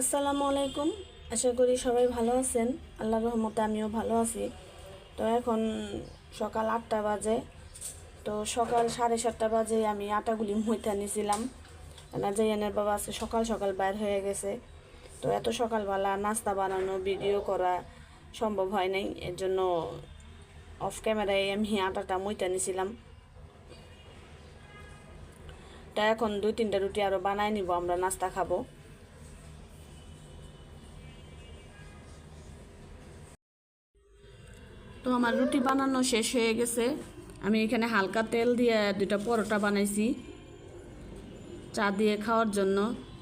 আসসালামু আলাইকুম। আশা করি সবাই ভালো আছেন। আল্লাহর রহমতে আমিও ভালো আছি। তো এখন সকাল আটটা বাজে। তো সকাল সাড়ে সাতটা বাজে আমি আটাগুলি মইতে নিয়েছিলাম না, জাইয়ানের বাবা আজকে সকাল সকাল বাইর হয়ে গেছে। তো এত সকালবেলা নাস্তা বানানো, ভিডিও করা সম্ভব হয় নাই। এর জন্য অফ ক্যামেরায় আমি আটাটা মইতে নিয়েছিলাম তা এখন দুই তিনটা রুটি আরও বানাই নিব, আমরা নাস্তা খাব। তো আমার রুটি বানানো শেষ হয়ে গেছে। আমি এখানে হালকা তেল দিয়ে দুটা পরোটা বানাইছি। চা দিয়ে খাওয়ার জন্য।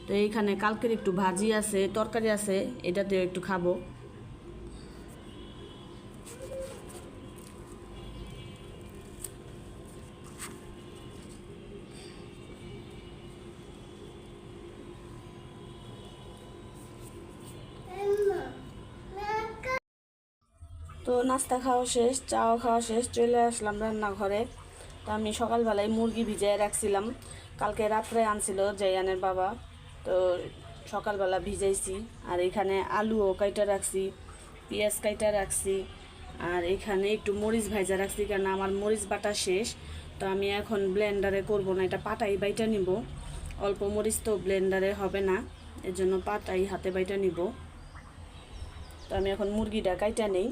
তো এইখানে কালকের একটু ভাজি আছে, তরকারি আছে, এটা দিয়ে একটু খাব। তো নাস্তা খাওয়া শেষ, চাও খাওয়া শেষ, চলে আসলাম রান্নাঘরে। তো আমি সকালবেলায় মুরগি ভিজিয়ে রাখছিলাম। কালকে রাত্রে আনছিল জাইয়ানের বাবা। তো সকালবেলা ভিজাইছি। আর এখানে আলুও কাইটা রাখছি, পেঁয়াজ কাইটা রাখছি, আর এখানে একটু মরিচ ভাজা রাখছি কারণ আমার মরিচ বাটা শেষ। তো আমি এখন ব্লেন্ডারে করব না, এটা পাটাই বাইটা নিব। অল্প মরিচ তো ব্লেন্ডারে হবে না এর জন্য পাটাই হাতে বাইটা নিব। তো আমি এখন মুরগিটা কাইটা নেই।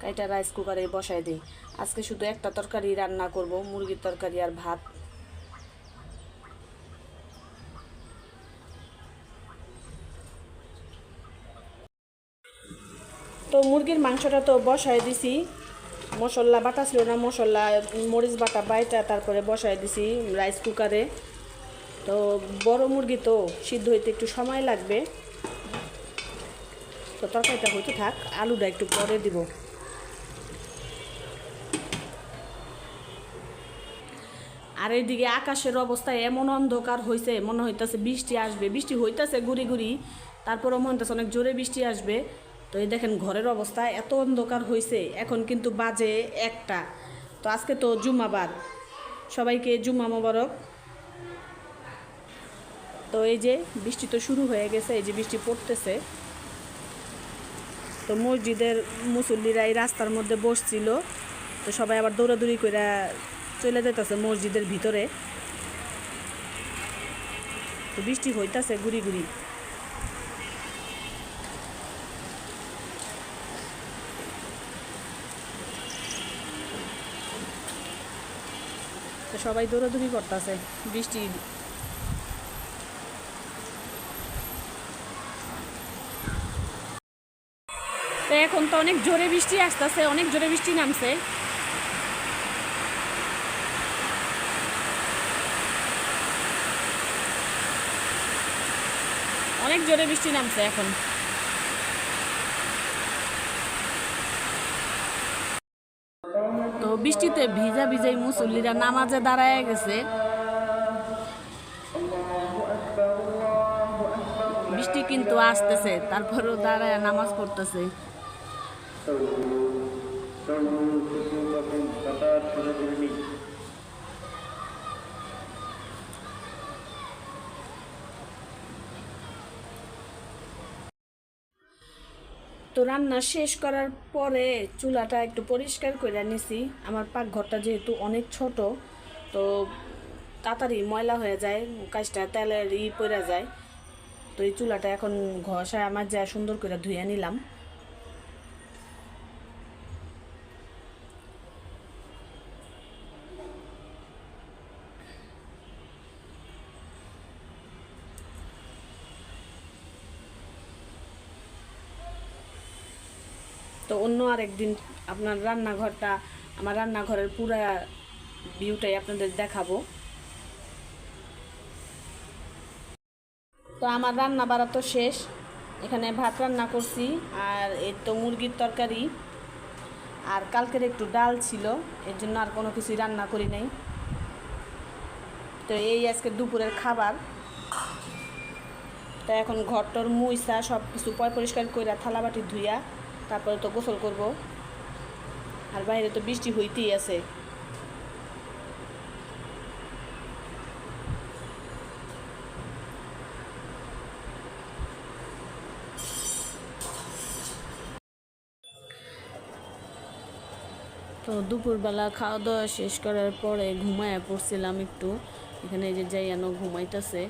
কাইটা রাইস কুকারে বসাই দিই। আজকে শুধু একটা তরকারি রান্না করব, মুরগির তরকারি আর ভাত। তো মুরগির মাংসটা তো বসাই দিছি। মশলা বাটা ছিল না, মশলা, মরিচ বাটা বাইটা তারপরে বসাই দিছি রাইস কুকারে তো বড় মুরগি তো সিদ্ধ হইতে একটু সময় লাগবে। তো তরকারিটা হইতে থাক, আলুটা একটু পরে দিব। আর এদিকে আকাশের অবস্থা এমন অন্ধকার হয়েছে মনে হইতেছে বৃষ্টি আসবে। বৃষ্টি হইতেছে ঘুরি ঘুরি তারপরেও মনে হইতাছে অনেক জোরে বৃষ্টি আসবে। তো এই দেখেন ঘরের অবস্থা এত অন্ধকার হয়েছে এখন কিন্তু বাজে একটা। তো আজকে তো জুম্মাবার। সবাইকে জুম্মা মোবারক। তো এই যে বৃষ্টি তো শুরু হয়ে গেছে, এই যে বৃষ্টি পড়তেছে। তো মসজিদের মুসল্লিরা এই রাস্তার মধ্যে বসছিল। তো সবাই আবার দৌড়াদৌড়ি করে চলে যেতেছে মসজিদের ভিতরে। তো বৃষ্টি হইতাছে গুড়ি গুড়ি। তো সবাই দৌড়াদৌড়ি করতেছে বৃষ্টি। তো এখন তো অনেক জোরে বৃষ্টি আসতেছে, অনেক জোরে বৃষ্টি নামছে। অনেক জোরে বৃষ্টি নামছে এখন তো বৃষ্টিতে ভিজা ভিজাই মুসল্লিরা নামাজে দাঁড়ায় গেছে বৃষ্টি কিন্তু আসতেছে তারপরেও দাঁড়ায় নামাজ পড়তেছে তো রান্না শেষ করার পরে চুলাটা একটু পরিষ্কার করে নিছি। আমার পাকঘরটা যেহেতু অনেক ছোট, তো তাড়াতাড়ি ময়লা হয়ে যায়, কাজটা তেলের ই পড়ে যায়। তো এই চুলাটা এখন ঘষায় আমার যা সুন্দর করে ধুয়ে নিলাম। তো অন্য আরেকদিন আপনার রান্নাঘরটা, আমার রান্নাঘরের পুরা ভিউটাই আপনাদের দেখাবো। তো আমার রান্না বাড়া তো শেষ। এখানে ভাত রান্না করছি, আর এই তো মুরগির তরকারি। আর কালকের একটু ডাল ছিল, এর জন্য আর কোনো কিছুই রান্না করি নাই। তো এই আজকে দুপুরের খাবার। তো এখন ঘরটর মুইসা সব কিছু পয় পরিষ্কার কইরা থালাবাটি ধুইয়া তারপরে তো গোসল করব। আর বাইরে তো বৃষ্টি হইতেই আছে। তো দুপুরবেলা খাওয়া দাওয়া শেষ করার পরে ঘুমায় পড়ছিলাম একটু। এখানে যে যাই আনো ঘুমাইতেছে।